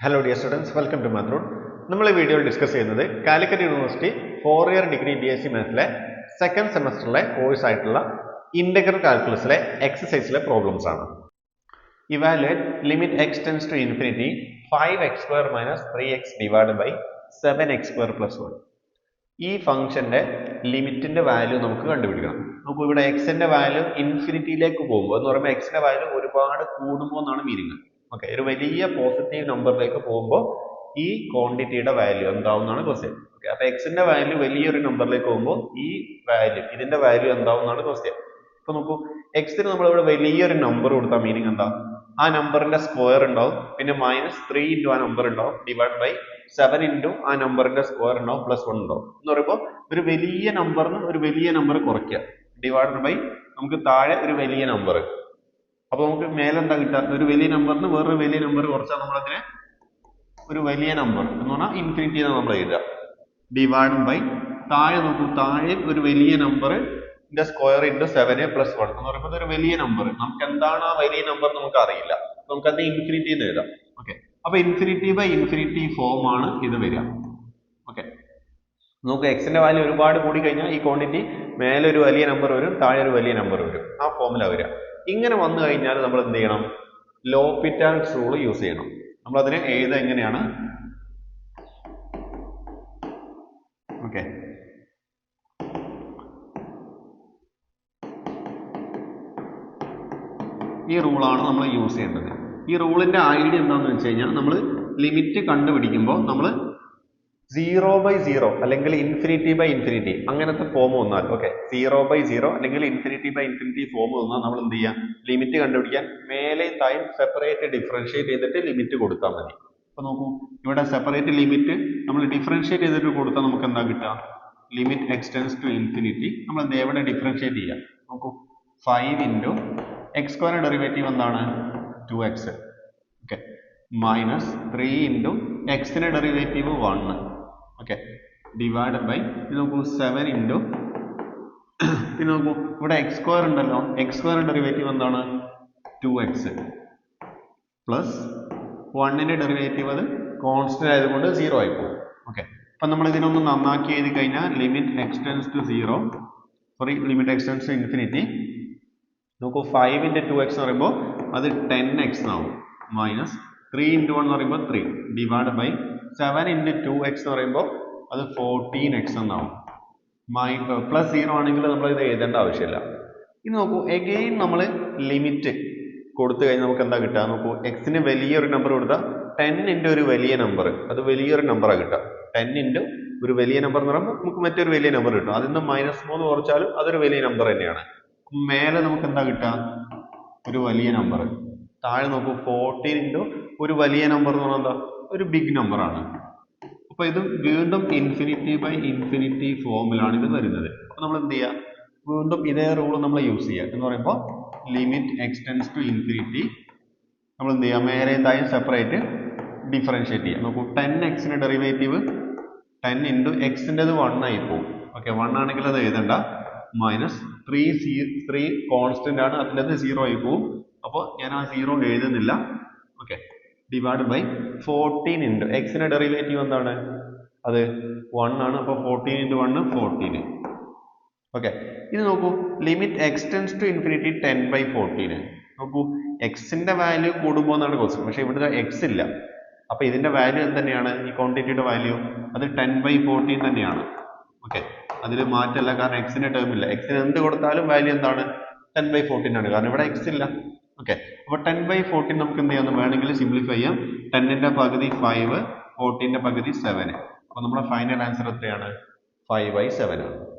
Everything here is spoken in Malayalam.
Hello dear students welcome to മാത്രൂൺ നമ്മൾ ഈ വീഡിയോയിൽ ഡിസ്കസ് ചെയ്യുന്നത് Calicut university four year degree B S C മാത്സിലെ second സെമസ്റ്ററിലെ കോഴ്സ് ആയിട്ടുള്ള ഇന്റഗ്രൽ കാൽക്കുലസിലെ എക്സസൈസിലെ പ്രോബ്ലംസ് ആണ്. Evaluate limit x tends to infinity five x square minus three x divide by seven x square plus one ഈ ഫംഗ്ഷന്റെ ലിമിറ്റിന്റെ വാല്യൂ നമുക്ക് കണ്ടുപിടിക്കണം. നമുക്ക് ഇവിടെ എക്സിന്റെ വാല്യൂ ഇൻഫിനിറ്റിയിലേക്ക് പോകുമ്പോൾ എന്ന് പറയുമ്പോൾ എക്സിന്റെ വാല്യൂ ഒരുപാട് കൂടുമ്പോൾ എന്നാണ് മീനിങ് ഓക്കെ ഒരു വലിയ പോസിറ്റീവ് നമ്പറിലേക്ക് പോകുമ്പോൾ ഈ ക്വാണ്ടിറ്റിയുടെ വാല്യൂ എന്താവുന്നതാണ് ക്വസ്റ്റ്യൻ ഓക്കെ അപ്പൊ എക്സിന്റെ വാല്യൂ വലിയൊരു നമ്പറിലേക്ക് പോകുമ്പോൾ ഈ വാല്യൂ ഇതിന്റെ വാല്യൂ എന്താവുന്നതാണ് ക്വസ്റ്റ്യൻ അപ്പൊ നോക്കൂ എക്സിന് നമ്മൾ ഇവിടെ വലിയൊരു നമ്പർ കൊടുത്താൽ മീനിങ് എന്താ? ആ നമ്പറിന്റെ സ്ക്വയർ ഉണ്ടാവും പിന്നെ മൈനസ് ത്രീ ഇന്റു ആ നമ്പർ ഉണ്ടാവും ഡിവൈഡ് ബൈ സെവൻ ഇന്റു ആ നമ്പറിന്റെ സ്ക്വയർ ഉണ്ടാവും പ്ലസ് വൺ ഉണ്ടാവും. എന്ന് പറയുമ്പോൾ ഒരു വലിയ നമ്പറിന് ഒരു വലിയ നമ്പർ കുറയ്ക്കുക. ഡിവൈഡ് ബൈ നമുക്ക് താഴെ ഒരു വലിയ നമ്പർ അപ്പൊ നമുക്ക് മേലെന്താ കിട്ടുക ഒരു വലിയ നമ്പറിന് വേറൊരു വലിയ നമ്പർ കുറച്ചാൽ നമ്മളതിനെ ഒരു വലിയ നമ്പർ എന്ന് പറഞ്ഞാൽ ഇൻഫിനിറ്റി എന്നാണ് നമ്മൾ എഴുതുക. ഡിവൈഡ് ബൈ താഴെ നോക്കൂ താഴെ ഒരു വലിയ നമ്പർ ഇതിന്റെ square into seven plus one എന്ന് പറയുമ്പോൾ ഒരു വലിയ നമ്പർ നമുക്ക് എന്താണ് ആ വലിയ നമ്പർ നമുക്ക് അറിയില്ല. നമുക്ക് അതിനെ ഇൻഫിനിറ്റി എന്ന് എഴുതാം. ഓക്കെ അപ്പൊ ഇൻഫിനിറ്റി ബൈ ഇൻഫിനിറ്റി ഫോം ആണ് ഇത് വരിക. ഓക്കെ നമുക്ക് എക്സിന്റെ വാല്യൂ ഒരുപാട് കൂടി കഴിഞ്ഞാൽ ഈ ക്വാണ്ടിറ്റി മേലെ ഒരു വലിയ നമ്പർ വരും താഴെ ഒരു വലിയ നമ്പർ വരും. ആ ഫോമിലാണ് വരിക. ഇങ്ങനെ വന്നു കഴിഞ്ഞാൽ നമ്മൾ എന്ത് ചെയ്യണം? ലോപിറ്റാൻസ് റൂൾ യൂസ് ചെയ്യണം. നമ്മൾ അതിനെ എഴുതുക എങ്ങനെയാണ്? ഓക്കെ ഈ റൂളാണ് നമ്മൾ യൂസ് ചെയ്യേണ്ടത്. ഈ റൂളിന്റെ ഐഡിയ എന്താണെന്ന് വെച്ച് കഴിഞ്ഞാൽ നമ്മൾ ലിമിറ്റ് കണ്ടുപിടിക്കുമ്പോൾ നമ്മൾ സീറോ ബൈ സീറോ അല്ലെങ്കിൽ ഇൻഫിനിറ്റി ബൈ ഇൻഫിനിറ്റി അങ്ങനത്തെ ഫോം വന്നാൽ ഓക്കെ സീറോ ബൈ സീറോ അല്ലെങ്കിൽ ഇൻഫിനിറ്റി ബൈ ഇൻഫിനിറ്റി ഫോം വന്നാൽ നമ്മൾ എന്ത് ചെയ്യാം? ലിമിറ്റ് കണ്ടുപിടിക്കാൻ മേലെ തായും സെപ്പറേറ്റ് ഡിഫറൻഷിയേറ്റ് ചെയ്തിട്ട് ലിമിറ്റ് കൊടുത്താൽ മതി. അപ്പൊ നോക്കൂ ഇവിടെ സെപ്പറേറ്റ് ലിമിറ്റ് നമ്മൾ ഡിഫറൻഷിയേറ്റ് ചെയ്തിട്ട് കൊടുത്താൽ നമുക്ക് എന്താ കിട്ടുക? ലിമിറ്റ് എക്സ്റ്റെൻസ് ടു ഇൻഫിനിറ്റി നമ്മൾ എന്ത് എവിടെ ഡിഫറൻഷിയേറ്റ് ചെയ്യാം. നോക്കൂ five into x square derivative എന്താണ്? Two x okay minus three into എക്സിന്റെ derivative one okay divide by ഇത് നോക്കൂ സെവൻ ഇന്റു പിന്നെ നോക്കൂ ഇവിടെ എക്സ് സ്ക്വയർ ഉണ്ടല്ലോ. എക്സ് സ്ക്വയർ ഡെറിവേറ്റീവ് എന്താണ്? ടു എക്സ് പ്ലസ് വണ്ണിന്റെ ഡെറിവേറ്റീവ് അത് കോൺസ്റ്റന്റ് ആയതുകൊണ്ട് സീറോ ആയി പോകും ഓക്കെ അപ്പൊ നമ്മൾ ഇതിനൊന്ന് നന്നാക്കി എഴുതി കഴിഞ്ഞാൽ limit x tends to zero sorry limit x tends to infinity നോക്കൂ ഫൈവ് ഇന്റു ടു എക്സ് എന്ന് പറയുമ്പോൾ അത് ടെൻ എക്സ് ആവും. മൈനസ് ത്രീ ഇന്റു വൺ എന്ന് പറയുമ്പോൾ three divide by seven into two x എന്ന് പറയുമ്പോൾ അത് ഫോർട്ടീൻ എക്സ് എന്നാവും. മൈ പ്ലസ് സീറോ ആണെങ്കിൽ നമ്മൾ ഇത് എഴുതേണ്ട ആവശ്യമില്ല. ഇനി നോക്കൂ എഗെയിൻ നമ്മൾ ലിമിറ്റ് കൊടുത്തു കഴിഞ്ഞാൽ നമുക്ക് എന്താ കിട്ടുക? നോക്കൂ എക്സിന് വലിയൊരു നമ്പർ കൊടുത്താൽ ടെൻ ഇന്റു ഒരു വലിയ നമ്പർ അത് വലിയൊരു നമ്പറാണ് കിട്ടുക. ടെൻ ഇന്റു ഒരു വലിയ നമ്പർ എന്ന് പറയുമ്പോൾ നമുക്ക് മറ്റൊരു വലിയ നമ്പർ കിട്ടും. അതിൽ നിന്ന് മൈനസ് മൂന്ന് കുറച്ചാലും അതൊരു വലിയ നമ്പർ തന്നെയാണ്. മേലെ നമുക്ക് എന്താ കിട്ടുക? ഒരു വലിയ നമ്പർ താഴെ നോക്കൂ ഫോർട്ടീൻ ഇന്റു ഒരു വലിയ നമ്പർ എന്ന് പറഞ്ഞാൽ എന്താ? ഒരു ബിഗ് നമ്പർ ആണ്. അപ്പൊ ഇത് വീണ്ടും ഇൻഫിനിറ്റി ബൈ ഇൻഫിനിറ്റി ഫോമിലാണ് ഇത് വരുന്നത്. അപ്പോൾ നമ്മൾ എന്ത് ചെയ്യുക വീണ്ടും ഇതേ റൂൾ നമ്മൾ യൂസ് ചെയ്യുക എന്ന് പറയുമ്പോൾ ലിമിറ്റ് എക്സ്റ്റെൻസ് ടു ഇൻഫിനിറ്റി നമ്മൾ എന്ത് ചെയ്യുക നേരെ എന്തായാലും സെപ്പറേറ്റ് ഡിഫറൻഷിയേറ്റ് ചെയ്യുക നോക്കൂ ടെൻ എക്സിന്റെ ഡെറിവേറ്റീവ് ടെൻ ഇന്റു എക്സിന്റെത് വൺ ആയി പോകും. ഓക്കെ വൺ ആണെങ്കിൽ അത് എഴുതണ്ട. Minus three see three constant ആണ്. അതിന്റെ സീറോ ആയി പോകും. അപ്പോൾ ഞാൻ ആ സീറോ എഴുതുന്നില്ല. ഡിവൈഡ് ബൈ ഫോർട്ടീൻ ഇന്റു എക്സിന്റെ ഡെറിവേറ്റീവ് എന്താണ്? അത് വൺ ആണ്. അപ്പോൾ fourteen into one fourteen okay ഇത് നോക്കൂ. Limit x tends to infinity ten by fourteen നോക്കൂ. എക്സിന്റെ വാല്യൂ കൂടുമ്പോൾ എന്നാണ് ക്വസ്റ്റ്യൻ പക്ഷേ ഇവിടുത്തെ എക്സ് ഇല്ല. അപ്പോൾ ഇതിന്റെ വാല്യൂ എന്ത് തന്നെയാണ് ഈ ക്വാണ്ടിറ്റിയുടെ വാല്യൂ അത് ടെൻ ബൈ ഫോർട്ടീൻ തന്നെയാണ്. ഓക്കെ അതിൽ മാറ്റമല്ല. കാരണം എക്സിന്റെ ടേം ഇല്ല. എക്സിന് എന്ത് കൊടുത്താലും വാല്യൂ എന്താണ്? ടെൻ ബൈ ഫോർട്ടീൻ ആണ്. കാരണം ഇവിടെ എക്സ് ഇല്ല. ഓക്കെ അപ്പൊ ടെൻ ബൈ ഫോർട്ടീൻ നമുക്ക് എന്ത് ചെയ്യാം? വേണമെങ്കിൽ സിംപ്ലിഫൈ ചെയ്യാം. ടെന്നിന്റെ പകുതി ഫൈവ് ഫോർട്ടീന്റെ പകുതി സെവൻ അപ്പൊ നമ്മുടെ ഫൈനൽ ആൻസർ എത്രയാണ്? ഫൈവ് ബൈ സെവൻ ആണ്.